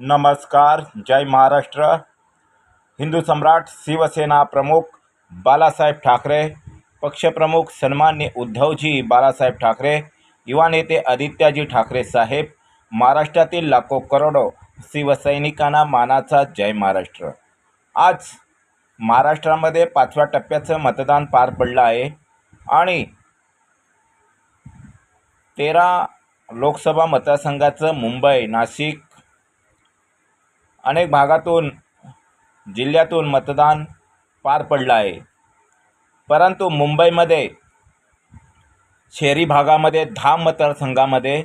नमस्कार जय महाराष्ट्र. हिंदू सम्राट शिवसेना प्रमुख बालासाहेब ठाकरे पक्षप्रमुख सन्मान्य उद्धवजी बाळासाहेब ठाकरे युवा नेते आदित्याजी ठाकरे साहेब महाराष्ट्रातील लाखो करोडो शिवसैनिकांना मानाचा जय महाराष्ट्र. आज महाराष्ट्रामध्ये पाचव्या टप्प्याचं मतदान पार पडलं आहे आणि तेरा लोकसभा मतदारसंघाचं मुंबई नाशिक अनेक भागातून जिल्ह्यातून मतदान पार पडलं आहे. परंतु मुंबईमध्ये शहरी भागामध्ये दहा मतदारसंघामध्ये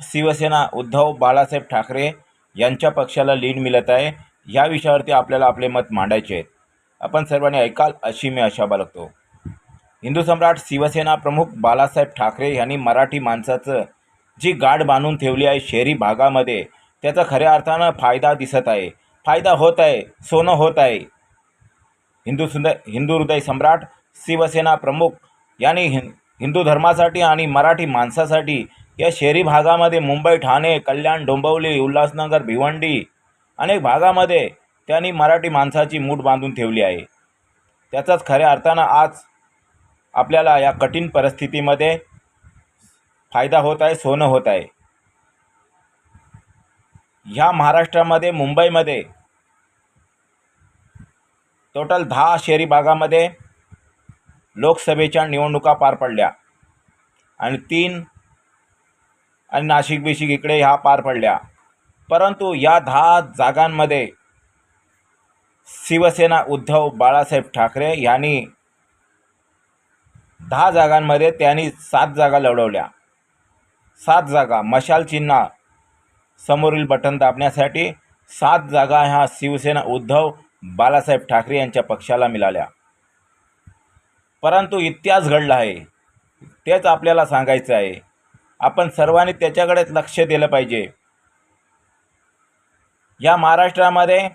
शिवसेना उद्धव बाळासाहेब ठाकरे यांच्या पक्षाला लीड मिळत आहे. या विषयावरती आपल्याला आपले मत मांडायचे आहेत. आपण सर्वांनी ऐकाल अशी मी आशा बाळगतो. हिंदू सम्राट शिवसेना प्रमुख बाळासाहेब ठाकरे यांनी मराठी माणसाचं जी गाठ बांधून ठेवली आहे शहरी भागामध्ये त्याचा खऱ्या अर्थानं फायदा दिसत आहे. फायदा होत आहे सोनं होत आहे. हिंदू सुंदर हिंदू हृदय सम्राट शिवसेना प्रमुख यांनी हिं हिंदू धर्मासाठी आणि मराठी माणसासाठी या शहरी भागामध्ये मुंबई ठाणे कल्याण डोंबवली उल्हासनगर भिवंडी अनेक भागामध्ये त्यांनी मराठी माणसाची मूठ बांधून ठेवली आहे. त्याचाच खऱ्या अर्थानं आज आपल्याला या कठीण परिस्थितीमध्ये फायदा होत आहे सोनं होत आहे. ह्या महाराष्ट्रामध्ये मुंबईमध्ये टोटल दहा शहरी भागामध्ये लोकसभेच्या निवडणुका पार पडल्या. आणि तीन आणि नाशिक बिशिक इकडे ह्या पार पडल्या. परंतु या दहा जागांमध्ये शिवसेना उद्धव बाळासाहेब ठाकरे यांनी दहा जागांमध्ये त्यांनी सात जागा लढवल्या. सात जागा मशाल चिन्हा समोरील बटन दाबण्यासाठी सात जागा ह्या शिवसेना उद्धव बालासाहेब ठाकरे यांच्या पक्षाला मिळाल्या. परंतु इतिहास घडला आहे. तेच आपल्याला सांगायचं आहे. आपण सर्वांनी त्याच्याकडेच लक्ष दिलं पाहिजे. या महाराष्ट्रामध्ये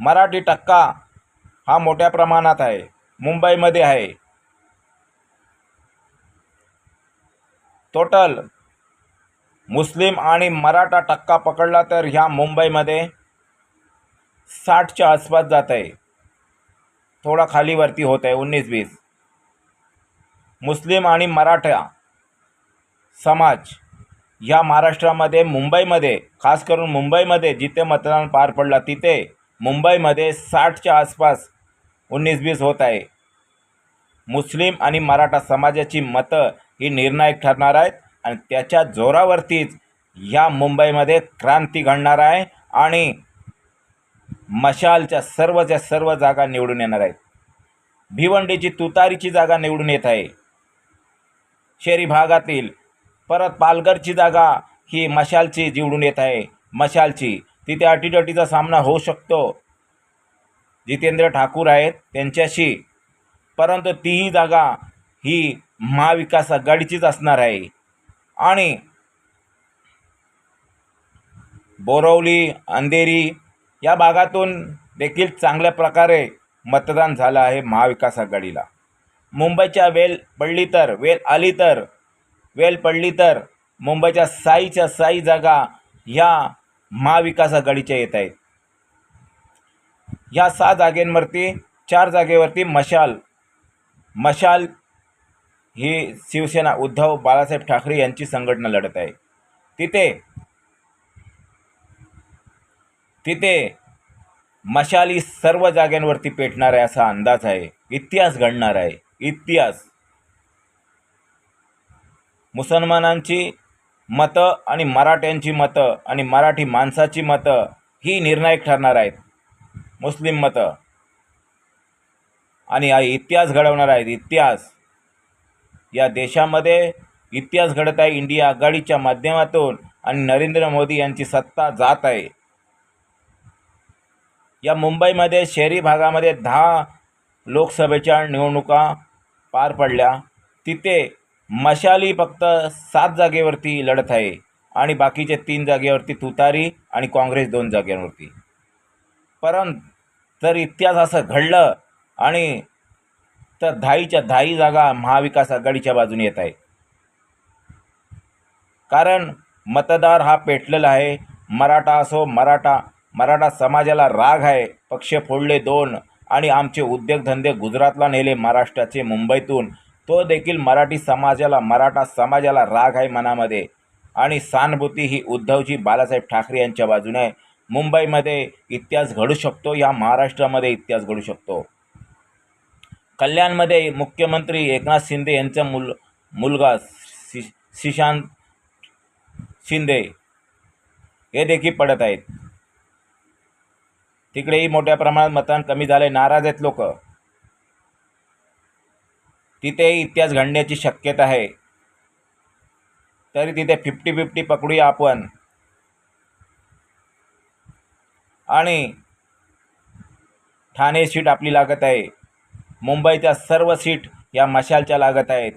मराठी टक्का हा मोठ्या प्रमाणात आहे. मुंबईमध्ये आहे. टोटल मुस्लिम आणि मराठा टक्का पकडला तर ह्या मुंबईमध्ये साठच्या आसपास जात आहे. थोडा खालीवरती होत आहे उन्नीस वीस. मुस्लिम आणि मराठा समाज ह्या महाराष्ट्रामध्ये मुंबईमध्ये खास करून मुंबईमध्ये जिथे मतदान पार पडला तिथे मुंबईमध्ये साठच्या आसपास उन्नीस वीस होत आहे. मुस्लिम आणि मराठा समाजाची मतं ही निर्णायक ठरणार आहेत आणि त्याच्या जोरावरतीच ह्या मुंबईमध्ये क्रांती घडणार आहे आणि मशालच्या सर्वच्या सर्व जागा निवडून येणार आहेत. भिवंडीची तुतारीची जागा निवडून येत आहे. शहरी भागातील परत पालघरची जागा ही मशालची निवडून येत आहे. मशालची. तिथे अटीतटीचा सामना होऊ शकतो. जितेंद्र ठाकूर आहेत त्यांच्याशी. परंतु तीही जागा ही महाविकास आघाडीचीच असणार आहे. आणि बोरवली अंधेरी या भागातून देखील चांगल्या प्रकारे मतदान झालं आहे महाविकास आघाडीला. मुंबईच्या वेल पडली तर वेल आली तर वेल पडली तर मुंबईच्या साईच्या साई जागा ह्या महाविकास आघाडीच्या येत आहेत. ह्या सहा जागेंवरती चार जागेवरती मशाल मशाल ही शिवसेना उद्धव बाळासाहेब ठाकरे यांची संघटना लढत आहे. तिथे तिथे मशाली सर्व जाग्यांवरती पेटणार आहे असा अंदाज आहे. इतिहास घडणार आहे. इतिहास. मुसलमानांची मतं आणि मराठ्यांची मतं आणि मराठी माणसाची मतं ही निर्णायक ठरणार आहेत. मुस्लिम मतं. आणि हा इतिहास घडवणार आहेत. इतिहास. या देशामध्ये इतिहास घडत आहे. इंडिया आघाडीच्या माध्यमातून आणि नरेंद्र मोदी यांची सत्ता जात आहे. या मुंबईमध्ये शहरी भागामध्ये दहा लोकसभेच्या निवडणुका पार पडल्या. तिथे मशाली फक्त सात जागेवरती लढत आहे आणि बाकीचे तीन जागेवरती तुतारी आणि काँग्रेस दोन जागेवरती. परंतु जर इतिहास असं घडलं आणि तर दहाईच्या धाई जागा महाविकास आघाडीच्या बाजूने येत आहे. कारण मतदार हा पेटलेला आहे. मराठा असो मराठा मराठा समाजाला राग आहे. पक्ष फोडले दोन आणि आमचे उद्योगधंदे गुजरातला नेले महाराष्ट्राचे मुंबईतून. तो देखील मराठी समाजाला मराठा समाजाला राग आहे मनामध्ये. आणि सहानुभूती ही उद्धवजी बालासाहेब ठाकरे यांच्या बाजूने आहे. मुंबईमध्ये इतिहास घडू शकतो या महाराष्ट्रामध्ये इतिहास घडू शकतो. कल्याणमध्ये मुख्यमंत्री एकनाथ शिंदे यांचा मुल मुलगा शि शिशांत शिंदे हे देखील पडत आहेत. तिकडेही मोठ्या प्रमाणात मतदान कमी झाले नाराज आहेत लोक. तिथेही इतिहास घडण्याची शक्यता आहे. तरी तिथे फिफ्टी फिफ्टी पकडूया आपण. आणि ठाणे सीट आपली लागत आहे. मुंबईच्या सर्व सीट या मशालच्या लागत आहेत.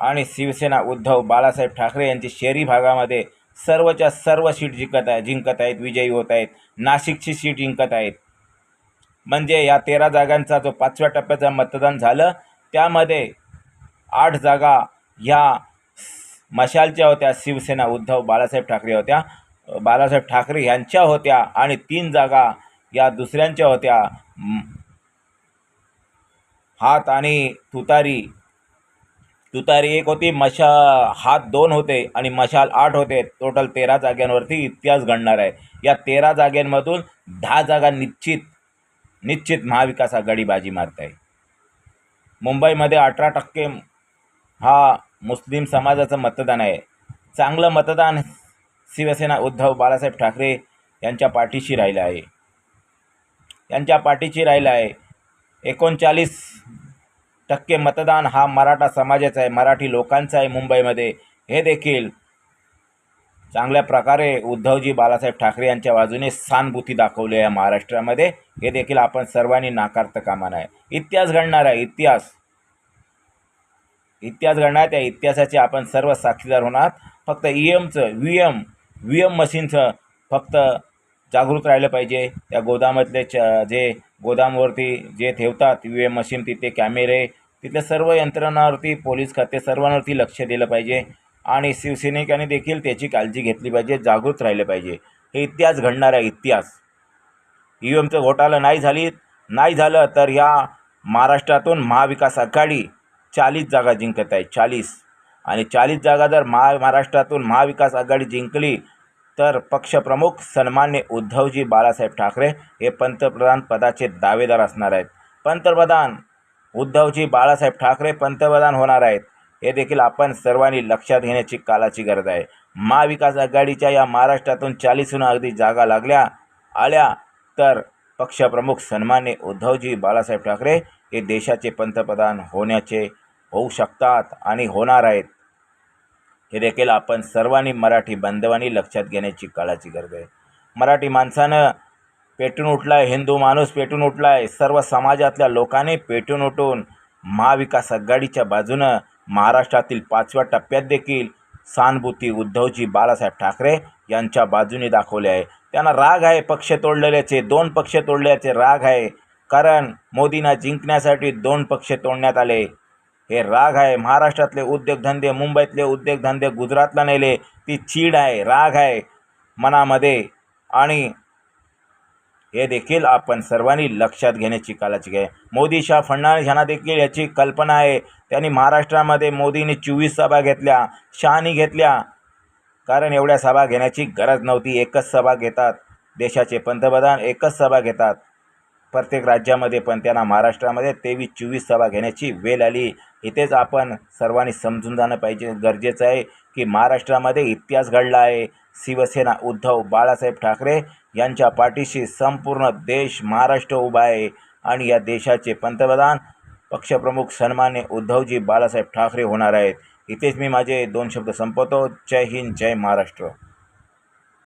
आणि शिवसेना उद्धव बाळासाहेब ठाकरे यांची शहरी भागामध्ये सर्वच्या सर्व सीट जिंकत आहे जिंकत आहेत विजयी होत आहेत. नाशिकची सीट जिंकत आहेत. म्हणजे या तेरा जागांचा जो पाचव्या टप्प्याचं मतदान झालं त्यामध्ये आठ जागा ह्या मशालच्या होत्या शिवसेना उद्धव बाळासाहेब ठाकरे होत्या. बाळासाहेब ठाकरे यांच्या होत्या आणि तीन जागा या दुसऱ्यांच्या होत्या. हात आणि तुतारी तुतारी एक होती मशा हात दोन होते आणि मशाल आठ होते. टोटल तेरा जाग्यांवरती इतिहास घडणार आहे. या तेरा जागांमधून दहा जागा निश्चित निश्चित महाविकास आघाडी बाजी मारत आहे. मुंबईमध्ये अठरा टक्के हा मुस्लिम समाजाचं मतदान आहे. चांगलं मतदान शिवसेना उद्धव बाळासाहेब ठाकरे यांच्या पाठीशी राहिलं आहे. यांच्या पाठीशी राहिलं आहे. एकोणचाळीस टक्के मतदान हा मराठा समाजाचा आहे मराठी लोकांचा आहे मुंबईमध्ये. हे देखील चांगल्या प्रकारे उद्धवजी बाळासाहेब ठाकरे यांच्या बाजूने सहानुभूती दाखवली आहे महाराष्ट्रामध्ये. हे देखील आपण सर्वांनी नाकारतं कामा आहे. इतिहास घडणार आहे इतिहास. इतिहास घडणार त्या इतिहासाचे आपण सर्व साक्षीदार होणार. फक्त ई एमचं व्ही एम व्ही एम मशीनचं फक्त जागृत राहिलं पाहिजे. त्या गोदामातले च जे गोदामवरती जे ठेवतात यू एम मशीन तिथे कॅमेरे तिथल्या सर्व यंत्रणावरती पोलीस खाते सर्वांवरती लक्ष दिलं पाहिजे. आणि शिवसैनिकांनी देखील त्याची काळजी घेतली पाहिजे जागृत राहिलं पाहिजे. हे इतिहास घडणार आहे इतिहास ई एमचं घोटाळा नाही झाली नाही झालं तर ह्या महाराष्ट्रातून महाविकास आघाडी चाळीस जागा जिंकत आहे चाळीस. आणि चाळीस जागा जर महा महाराष्ट्रातून महाविकास आघाडी जिंकली तर पक्षप्रमुख सन्मान्य उद्धवजी बाळासाहेब ठाकरे हे पंतप्रधान पदाचे दावेदार असणार आहेत. पंतप्रधान उद्धवजी बाळासाहेब ठाकरे पंतप्रधान होणार आहेत हे देखील आपण सर्वांनी लक्षात घेण्याची कालाची गरज आहे. महाविकास आघाडीच्या या महाराष्ट्रातून चाळीसहून अगदी जागा लागल्या आल्या तर पक्षप्रमुख सन्मान्य उद्धवजी बाळासाहेब ठाकरे हे देशाचे पंतप्रधान होण्याचे होऊ शकतात आणि होणार आहेत. हे देखील आपण सर्वांनी मराठी बांधवांनी लक्षात घेण्याची काळाची गरज आहे. मराठी माणसानं पेटून उठला आहे हिंदू माणूस पेटून उठला आहे सर्व समाजातल्या लोकांनी पेटून उठून महाविकास आघाडीच्या बाजूनं महाराष्ट्रातील पाचव्या टप्प्यात देखील सहानुभूती उद्धवजी बाळासाहेब ठाकरे यांच्या बाजूने दाखवले आहे. त्यांना राग आहे पक्ष तोडलेल्याचे दोन पक्ष तोडल्याचे राग आहे. कारण मोदींना जिंकण्यासाठी दोन पक्ष तोडण्यात आले. हे राग आहे. महाराष्ट्रातले उद्योगधंदे मुंबईतले उद्योगधंदे गुजरातला नेले ती चीड आहे राग आहे मनामध्ये. आणि हे देखील आपण सर्वांनी लक्षात घेण्याची काळाची आहे मोदी शाह फडणवीस यांना देखील याची कल्पना आहे. त्यांनी महाराष्ट्रामध्ये मोदींनी चोवीस सभा घेतल्या शहानी घेतल्या. कारण एवढ्या सभा घेण्याची गरज नव्हती. एकच सभा घेतात देशाचे पंतप्रधान एकच सभा घेतात. प्रत्येक राज्यामध्ये पण त्यांना महाराष्ट्रामध्ये तेवीस चोवीस सभा घेण्याची वेळ आली. इथेच आपण सर्वांनी समजून जाणं पाहिजे. गरजेचं आहे की महाराष्ट्रामध्ये इतिहास घडला आहे. शिवसेना उद्धव बाळासाहेब ठाकरे यांच्या पाठीशी संपूर्ण देश महाराष्ट्र उभा आहे. आणि या देशाचे पंतप्रधान पक्षप्रमुख सन्मान्य उद्धवजी बाळासाहेब ठाकरे होणार आहेत. इथेच मी माझे दोन शब्द संपवतो. जय हिंद जय महाराष्ट्र.